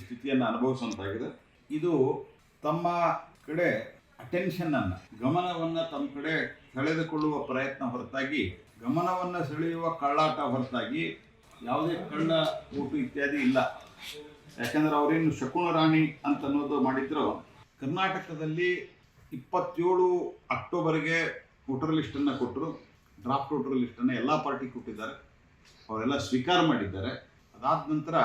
ಸ್ಥಿತಿಯನ್ನು ಅನುಭವಿಸುವಂತಾಗಿದೆ. ಇದು ತಮ್ಮ ಕಡೆ ಅಟೆನ್ಷನನ್ನು ಗಮನವನ್ನ ತಮ್ಮ ಕಡೆ ಸೆಳೆದುಕೊಳ್ಳುವ ಪ್ರಯತ್ನ ಹೊರತಾಗಿ, ಗಮನವನ್ನ ಸೆಳೆಯುವ ಕಳ್ಳಾಟ ಹೊರತಾಗಿ ಯಾವುದೇ ಕಳ್ಳ ಊಟು ಇತ್ಯಾದಿ ಇಲ್ಲ. ಯಾಕಂದ್ರೆ ಅವರೇನು ಶಕುನ ರಾಣಿ ಅಂತ ಅನ್ನೋದು ಮಾಡಿದ್ರು. ಕರ್ನಾಟಕದಲ್ಲಿ ಇಪ್ಪತ್ತೇಳು ಅಕ್ಟೋಬರ್ಗೆ ವೋಟರ್ ಲಿಸ್ಟನ್ನು ಕೊಟ್ಟರು ಡ್ರಾಫ್ಟ್ ವೋಟರ್ ಲಿಸ್ಟನ್ನು ಎಲ್ಲ ಪಾರ್ಟಿ ಕೊಟ್ಟಿದ್ದಾರೆ. ಅವರೆಲ್ಲ ಸ್ವೀಕಾರ ಮಾಡಿದ್ದಾರೆ. ಅದಾದ ನಂತರ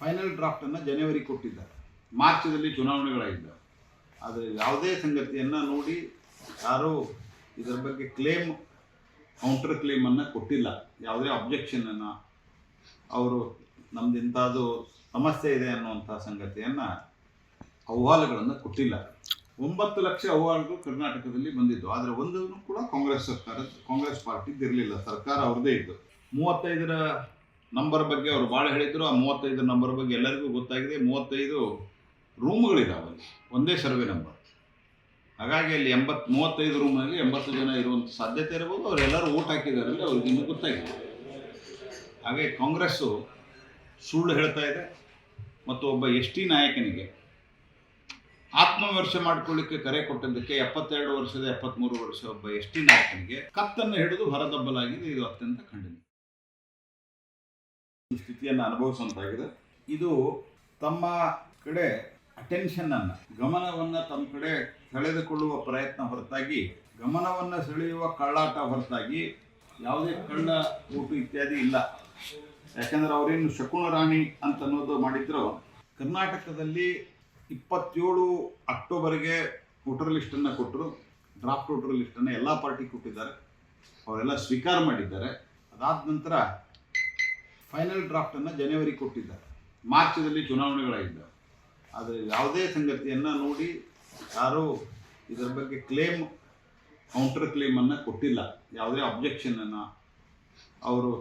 ಫೈನಲ್ ಡ್ರಾಫ್ಟನ್ನು ಜನವರಿ ಕೊಟ್ಟಿದ್ದಾರೆ. ಮಾರ್ಚದಲ್ಲಿ ಚುನಾವಣೆಗಳಾಗಿದ್ದಾವೆ ಆದರೆ ಯಾವುದೇ ಸಂಗತಿಯನ್ನು ನೋಡಿ ಯಾರೂ ಇದರ ಬಗ್ಗೆ ಕ್ಲೇಮ್ ಕೌಂಟರ್ ಕ್ಲೇಮನ್ನು ಕೊಟ್ಟಿಲ್ಲ. ಯಾವುದೇ ಅಬ್ಜೆಕ್ಷನನ್ನು ಅವರು ನಮ್ದು ಇಂಥದ್ದು ಸಮಸ್ಯೆ ಇದೆ ಅನ್ನುವಂಥ ಸಂಗತಿಯನ್ನು ಅಹವಾಲುಗಳನ್ನು ಕೊಟ್ಟಿಲ್ಲ. ಒಂಬತ್ತು ಲಕ್ಷ ಅಹವಾಲುಗಳು ಕರ್ನಾಟಕದಲ್ಲಿ ಬಂದಿದ್ದು. ಆದರೆ ಒಂದನ್ನು ಕೂಡ ಕಾಂಗ್ರೆಸ್ ಸರ್ಕಾರ, ಕಾಂಗ್ರೆಸ್ ಪಾರ್ಟಿದ್ದು ಇರಲಿಲ್ಲ. ಸರ್ಕಾರ ಅವ್ರದ್ದೇ ಇತ್ತು ಮೂವತ್ತೈದರ ನಂಬರ್ ಬಗ್ಗೆ ಅವರು ಭಾಳ ಹೇಳಿದ್ರು. ಆ ಮೂವತ್ತೈದು ನಂಬರ್ ಬಗ್ಗೆ ಎಲ್ಲರಿಗೂ ಗೊತ್ತಾಗಿದೆ. ಮೂವತ್ತೈದು ರೂಮ್ಗಳಿದಾವೆ ಅಲ್ಲಿ. ಒಂದೇ ಸರ್ವೆ ನಂಬರ್. ಹಾಗಾಗಿ ಅಲ್ಲಿ ಎಂಬತ್ತು ಮೂವತ್ತೈದು ರೂಮ್ನಲ್ಲಿ ಎಂಬತ್ತು ಜನ ಇರುವಂಥ ಸಾಧ್ಯತೆ ಇರ್ಬೋದು ಅವರೆಲ್ಲರೂ ಓಟ್ ಹಾಕಿದ್ದಾರೆ ಅವ್ರಿಗೆ ಇನ್ನೂ ಗೊತ್ತಾಗಿದೆ. ಹಾಗೆ ಕಾಂಗ್ರೆಸ್ಸು ಸುಳ್ಳು ಹೇಳ್ತಾ ಇದೆ. ಮತ್ತು ಒಬ್ಬ ಎಸ್ ಟಿ ನಾಯಕನಿಗೆ ಆತ್ಮವಿಮರ್ಶೆ ಮಾಡಿಕೊಳ್ಳಿಕ್ಕೆ ಕರೆ ಕೊಟ್ಟಿದ್ದಕ್ಕೆ ಎಪ್ಪತ್ತೆರಡು ವರ್ಷದ ಎಪ್ಪತ್ತ್ಮೂರು ವರ್ಷ ಒಬ್ಬ ಎಸ್ ಟಿ ನಾಯಕನಿಗೆ ಕತ್ತನ್ನು ಹಿಡಿದು ಹೊರದಬ್ಬಲಾಗಿದೆ. ಇದು ಅತ್ಯಂತ ಖಂಡನೀಯ. ಸ್ಥಿತಿಯನ್ನು ಅನುಭವಿಸುವಂತಾಗಿದೆ. ಇದು ತಮ್ಮ ಕಡೆ ಅಟೆನ್ಷನ್ ಅನ್ನ, ಗಮನವನ್ನ ತಮ್ಮ ಕಡೆ ಸೆಳೆದುಕೊಳ್ಳುವ ಪ್ರಯತ್ನ ಹೊರತಾಗಿ, ಗಮನವನ್ನ ಸೆಳೆಯುವ ಕಳ್ಳಾಟ ಹೊರತಾಗಿ ಯಾವುದೇ ಕಳ್ಳ ಊಟ ಇತ್ಯಾದಿ ಇಲ್ಲ. ಯಾಕಂದ್ರೆ ಅವರೇನು ಶಕುನ ರಾಣಿ ಅಂತ ಅನ್ನೋದು ಮಾಡಿದ್ರು. ಕರ್ನಾಟಕದಲ್ಲಿ ಇಪ್ಪತ್ತೇಳು ಅಕ್ಟೋಬರ್ಗೆ ವೋಟರ್ ಲಿಸ್ಟನ್ನು ಕೊಟ್ಟರು ಡ್ರಾಫ್ಟ್ ವೋಟರ್ ಲಿಸ್ಟನ್ನು ಎಲ್ಲ ಪಾರ್ಟಿ ಕೊಟ್ಟಿದ್ದಾರೆ. ಅವರೆಲ್ಲ ಸ್ವೀಕಾರ ಮಾಡಿದ್ದಾರೆ. ಅದಾದ ನಂತರ ಫೈನಲ್ ಡ್ರಾಫ್ಟನ್ನು ಜನವರಿ ಕೊಟ್ಟಿದ್ದಾರೆ. ಮಾರ್ಚದಲ್ಲಿ ಚುನಾವಣೆಗಳಾಗಿದ್ದಾವೆ. ಆದರೆ ಯಾವುದೇ ಸಂಗತಿಯನ್ನು ನೋಡಿ ಯಾರೂ ಇದರ ಬಗ್ಗೆ ಕ್ಲೇಮ್ ಕೌಂಟರ್ ಕ್ಲೇಮನ್ನು ಕೊಟ್ಟಿಲ್ಲ. ಯಾವುದೇ ಅಬ್ಜೆಕ್ಷನನ್ನು ಅವರು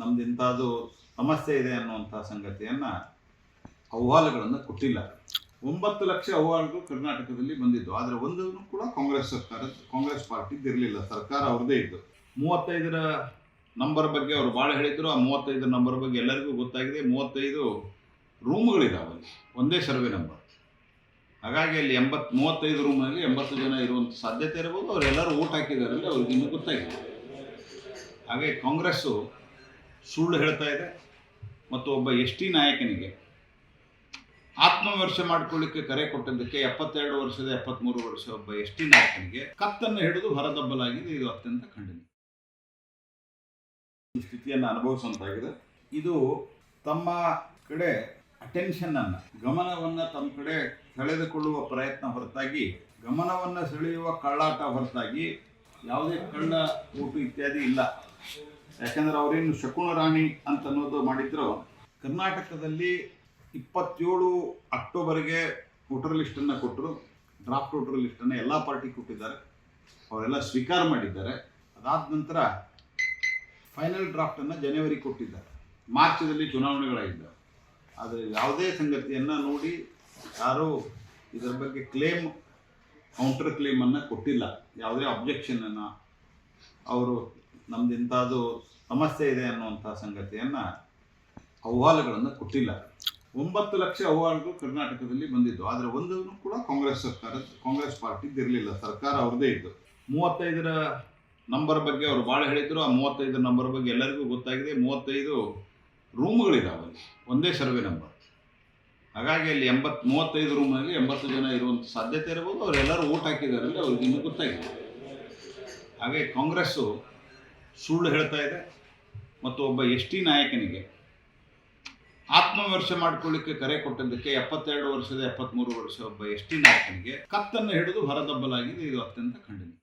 ನಮ್ದು ಇಂಥದ್ದು ಸಮಸ್ಯೆ ಇದೆ ಅನ್ನುವಂಥ ಸಂಗತಿಯನ್ನು ಅಹವಾಲುಗಳನ್ನು ಕೊಟ್ಟಿಲ್ಲ. ಒಂಬತ್ತು ಲಕ್ಷ ಅಹವಾಲುಗಳು ಕರ್ನಾಟಕದಲ್ಲಿ ಬಂದಿದ್ದು ಆದರೆ ಒಂದನ್ನು ಕೂಡ ಕಾಂಗ್ರೆಸ್ ಸರ್ಕಾರ, ಕಾಂಗ್ರೆಸ್ ಪಾರ್ಟಿದಿರಲಿಲ್ಲ ಸರ್ಕಾರ ಅವ್ರದ್ದೇ ಇತ್ತು ಮೂವತ್ತೈದರ ನಂಬರ್ ಬಗ್ಗೆ ಅವರು ಭಾಳ ಹೇಳಿದ್ರು, ಆ ಮೂವತ್ತೈದು ನಂಬರ್ ಬಗ್ಗೆ ಎಲ್ಲರಿಗೂ ಗೊತ್ತಾಗಿದೆ. ಮೂವತ್ತೈದು ರೂಮ್ಗಳಿದಾವೆ. ಅಲ್ಲಿ ಒಂದೇ ಸರ್ವೆ ನಂಬರ್. ಹಾಗಾಗಿ ಅಲ್ಲಿ ಎಂಬತ್, ಮೂವತ್ತೈದು ರೂಮ್ನಲ್ಲಿ ಎಂಬತ್ತು ಜನ ಇರುವಂಥ ಸಾಧ್ಯತೆ ಇರ್ಬೋದು. ಅವರೆಲ್ಲರೂ ಓಟ್ ಹಾಕಿದ್ದಾರೆ ಅಲ್ಲಿ ಅವ್ರಿಗೆ ಇನ್ನೂ ಗೊತ್ತಾಗಿದೆ. ಹಾಗೆ ಕಾಂಗ್ರೆಸ್ಸು ಸುಳ್ಳು ಹೇಳ್ತಾ ಇದೆ. ಮತ್ತು ಒಬ್ಬ ಎಸ್ ಟಿ ನಾಯಕನಿಗೆ ಆತ್ಮವಿಮರ್ಶೆ ಮಾಡಿಕೊಳ್ಳಿಕ್ಕೆ ಕರೆ ಕೊಟ್ಟಿದ್ದಕ್ಕೆ ಎಪ್ಪತ್ತೆರಡು ವರ್ಷದ ಎಪ್ಪತ್ತ್ಮೂರು ವರ್ಷ ಒಬ್ಬ ಎಸ್ ಟಿ ನಾಯಕನಿಗೆ ಕತ್ತನ್ನು ಹಿಡಿದು ಹೊರದಬ್ಬಲಾಗಿದೆ. ಇದು ಅತ್ಯಂತ ಖಂಡನೀಯ. ಸ್ಥಿತಿಯನ್ನು ಅನುಭವಿಸುವಂತಾಗಿದೆ. ಇದು ತಮ್ಮ ಕಡೆ ಅಟೆನ್ಷನ್ ಅನ್ನ, ಗಮನವನ್ನ ತಮ್ಮ ಕಡೆ ಸೆಳೆದುಕೊಳ್ಳುವ ಪ್ರಯತ್ನ ಹೊರತಾಗಿ, ಗಮನವನ್ನ ಸೆಳೆಯುವ ಕಳ್ಳಾಟ ಹೊರತಾಗಿ ಯಾವುದೇ ಕಳ್ಳ ಊಟ ಇತ್ಯಾದಿ ಇಲ್ಲ. ಯಾಕಂದ್ರೆ ಅವರೇನು ಶಕುನ ರಾಣಿ ಅಂತ ಅನ್ನೋದು ಮಾಡಿದ್ರು. ಕರ್ನಾಟಕದಲ್ಲಿ ಇಪ್ಪತ್ತೇಳು ಅಕ್ಟೋಬರ್ಗೆ ವೋಟರ್ ಲಿಸ್ಟನ್ನು ಕೊಟ್ಟರು ಡ್ರಾಫ್ಟ್ ವೋಟರ್ ಲಿಸ್ಟನ್ನು ಎಲ್ಲ ಪಾರ್ಟಿ ಕೊಟ್ಟಿದ್ದಾರೆ. ಅವರೆಲ್ಲ ಸ್ವೀಕಾರ ಮಾಡಿದ್ದಾರೆ. ಅದಾದ ನಂತರ ಫೈನಲ್ ಡ್ರಾಫ್ಟನ್ನು ಜನವರಿ ಕೊಟ್ಟಿದ್ದಾರೆ. ಮಾರ್ಚದಲ್ಲಿ ಚುನಾವಣೆಗಳಾಗಿದ್ದಾವೆ ಆದರೆ ಯಾವುದೇ ಸಂಗತಿಯನ್ನು ನೋಡಿ ಯಾರೂ ಇದರ ಬಗ್ಗೆ ಕ್ಲೇಮ್ ಕೌಂಟರ್ ಕ್ಲೇಮನ್ನು ಕೊಟ್ಟಿಲ್ಲ. ಯಾವುದೇ ಅಬ್ಜೆಕ್ಷನನ್ನು ಅವರು ನಮ್ದು ಇಂಥದ್ದು ಸಮಸ್ಯೆ ಇದೆ ಅನ್ನುವಂಥ ಸಂಗತಿಯನ್ನು ಅಹ್ವಾಲುಗಳನ್ನು ಕೊಟ್ಟಿಲ್ಲ. ಒಂಬತ್ತು ಲಕ್ಷ ಅಹವಾಲುಗಳು ಕರ್ನಾಟಕದಲ್ಲಿ ಬಂದಿದ್ದು. ಆದರೆ ಒಂದನ್ನು ಕೂಡ ಕಾಂಗ್ರೆಸ್ ಸರ್ಕಾರ, ಕಾಂಗ್ರೆಸ್ ಪಾರ್ಟಿದಿರಲಿಲ್ಲ ಇರಲಿಲ್ಲ. ಸರ್ಕಾರ ಅವ್ರದ್ದೇ ಇತ್ತು ಮೂವತ್ತೈದರ ನಂಬರ್ ಬಗ್ಗೆ ಅವರು ಭಾಳ ಹೇಳಿದ್ರು. ಆ ಮೂವತ್ತೈದು ನಂಬರ್ ಬಗ್ಗೆ ಎಲ್ಲರಿಗೂ ಗೊತ್ತಾಗಿದೆ. ಮೂವತ್ತೈದು ರೂಮ್ಗಳಿದಾವೆ ಅಲ್ಲಿ ಒಂದೇ ಸರ್ವೆ ನಂಬರ್ ಹಾಗಾಗಿ ಅಲ್ಲಿ ಎಂಬತ್, ಮೂವತ್ತೈದು ರೂಮ್ನಲ್ಲಿ ಎಂಬತ್ತು ಜನ ಇರುವಂಥ ಸಾಧ್ಯತೆ ಇರ್ಬೋದು. ಅವರೆಲ್ಲರೂ ಓಟ್ ಹಾಕಿದ್ದಾರೆ ಅವ್ರಿಗೆ ಇನ್ನೂ ಗೊತ್ತಾಗಿದೆ. ಹಾಗೆ ಕಾಂಗ್ರೆಸ್ಸು ಸುಳ್ಳು ಹೇಳ್ತಾ ಇದೆ. ಮತ್ತು ಒಬ್ಬ ಎಸ್ ಟಿ ನಾಯಕನಿಗೆ ಆತ್ಮವಿಮರ್ಶೆ ಮಾಡ್ಕೊಳ್ಳಿಕ್ಕೆ ಕರೆ ಕೊಟ್ಟಿದ್ದಕ್ಕೆ ಎಪ್ಪತ್ತೆರಡು ವರ್ಷದ ಎಪ್ಪತ್ತ್ಮೂರು ವರ್ಷ ಒಬ್ಬ ಎಸ್ ಟಿ ನಾಯಕನಿಗೆ ಕತ್ತನ್ನು ಹಿಡಿದು ಹೊರದಬ್ಬಲಾಗಿದೆ. ಇದು ಅತ್ಯಂತ ಖಂಡನೀಯ.